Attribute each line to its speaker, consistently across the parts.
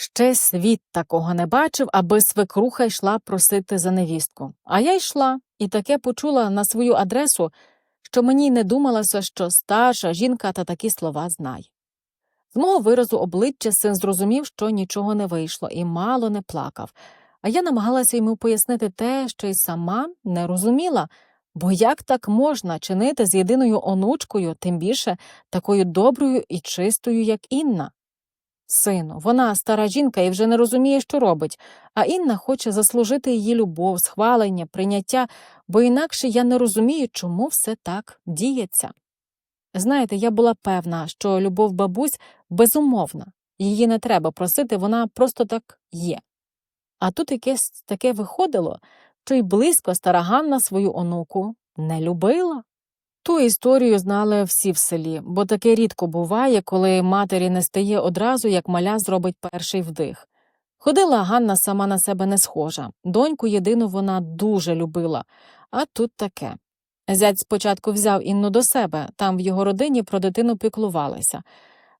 Speaker 1: Ще світ такого не бачив, аби свекруха йшла просити за невістку. А я йшла і таке почула на свою адресу, що мені не думалося, що старша жінка та такі слова знає. З мого виразу обличчя син зрозумів, що нічого не вийшло, і мало не плакав. А я намагалася йому пояснити те, що й сама не розуміла, бо як так можна чинити з єдиною онучкою, тим більше такою доброю і чистою, як Інна. Сину, вона стара жінка і вже не розуміє, що робить, а Інна хоче заслужити її любов, схвалення, прийняття, бо інакше я не розумію, чому все так діється. Знаєте, я була певна, що любов бабусь безумовна, її не треба просити, вона просто так є. А тут якесь таке виходило, що й близько стара Ганна свою онуку не любила. Ту історію знали всі в селі, бо таке рідко буває, коли матері не стає одразу, як маля зробить перший вдих. Ходила Ганна сама на себе не схожа, доньку єдину вона дуже любила, а тут таке. Зять спочатку взяв Інну до себе, там в його родині про дитину піклувалися.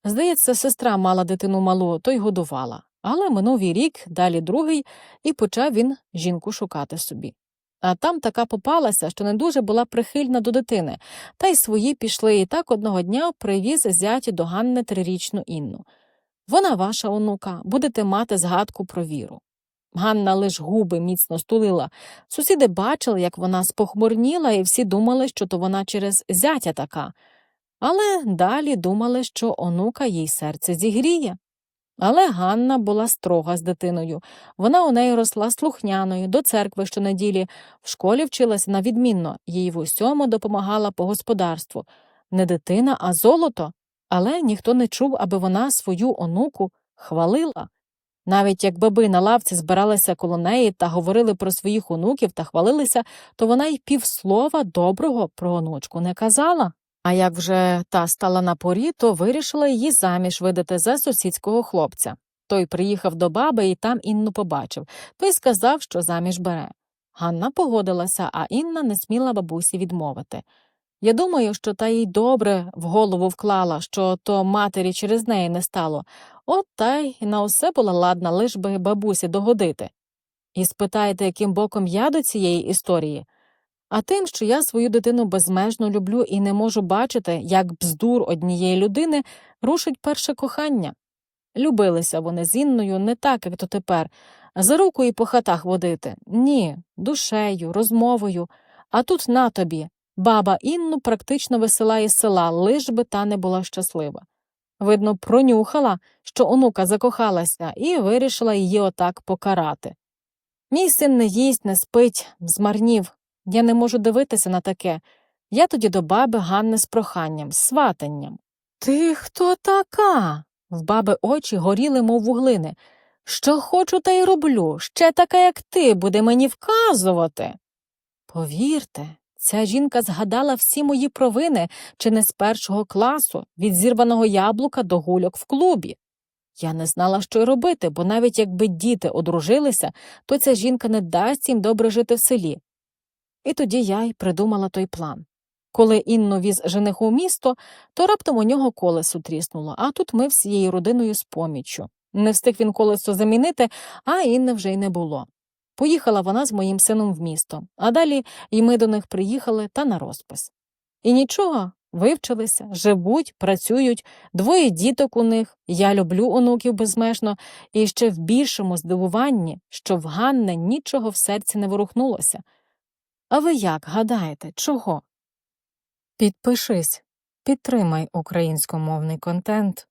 Speaker 1: Здається, сестра мала дитину малу, то й годувала. Але минув і рік, далі другий, і почав він жінку шукати собі. А там така попалася, що не дуже була прихильна до дитини, та й свої пішли, і так одного дня привіз зяті до Ганни трирічну Інну. Вона ваша онука, будете мати згадку про віру. Ганна лиш губи міцно стулила. Сусіди бачили, як вона спохмурніла, і всі думали, що то вона через зятя така. Але далі думали, що онука їй серце зігріє. Але Ганна була строга з дитиною. Вона у неї росла слухняною, до церкви щонеділі, в школі вчилася на відмінно, їй в усьому допомагала по господарству. Не дитина, а золото. Але ніхто не чув, аби вона свою онуку хвалила. Навіть як баби на лавці збиралися коло неї та говорили про своїх онуків та хвалилися, то вона й півслова доброго про онучку не казала. А як вже та стала на порі, то вирішила її заміж видати за сусідського хлопця. Той приїхав до баби і там Інну побачив, той сказав, що заміж бере. Ганна погодилася, а Інна не сміла бабусі відмовити. Я думаю, що та їй добре в голову вклала, що то матері через неї не стало, от та й на усе була ладна, лиш би бабусі догодити. І спитаєте, яким боком я до цієї історії? А тим, що я свою дитину безмежно люблю і не можу бачити, як бздур однієї людини рушить перше кохання. Любилися вони з Інною не так, як то тепер, за руку і по хатах водити. Ні, душею, розмовою. А тут на тобі. Баба Інну практично висилає з села, лиш би та не була щаслива. Видно, пронюхала, що онука закохалася, і вирішила її отак покарати. Мій син не їсть, не спить, змарнів. Я не можу дивитися на таке. Я тоді до баби Ганни з проханням, з сватанням. Ти хто така? В баби очі горіли, мов вуглини. Що хочу, та й роблю. Ще така, як ти, буде мені вказувати. Повірте, ця жінка згадала всі мої провини чи не з першого класу, від зірваного яблука до гульок в клубі. Я не знала, що й робити, бо навіть якби діти одружилися, то ця жінка не дасть їм добре жити в селі. І тоді я й придумала той план. Коли Інну віз жениху в місто, то раптом у нього колесо тріснуло, а тут ми всією родиною з поміччю. Не встиг він колесо замінити, а Інни вже й не було. Поїхала вона з моїм сином в місто, а далі і ми до них приїхали та на розпис. І нічого, вивчилися, живуть, працюють, двоє діток у них, я люблю онуків безмежно, і ще в більшому здивуванні, що в Ганни нічого в серці не ворухнулося. А ви як гадаєте, чого? Підпишись, підтримай українськомовний контент.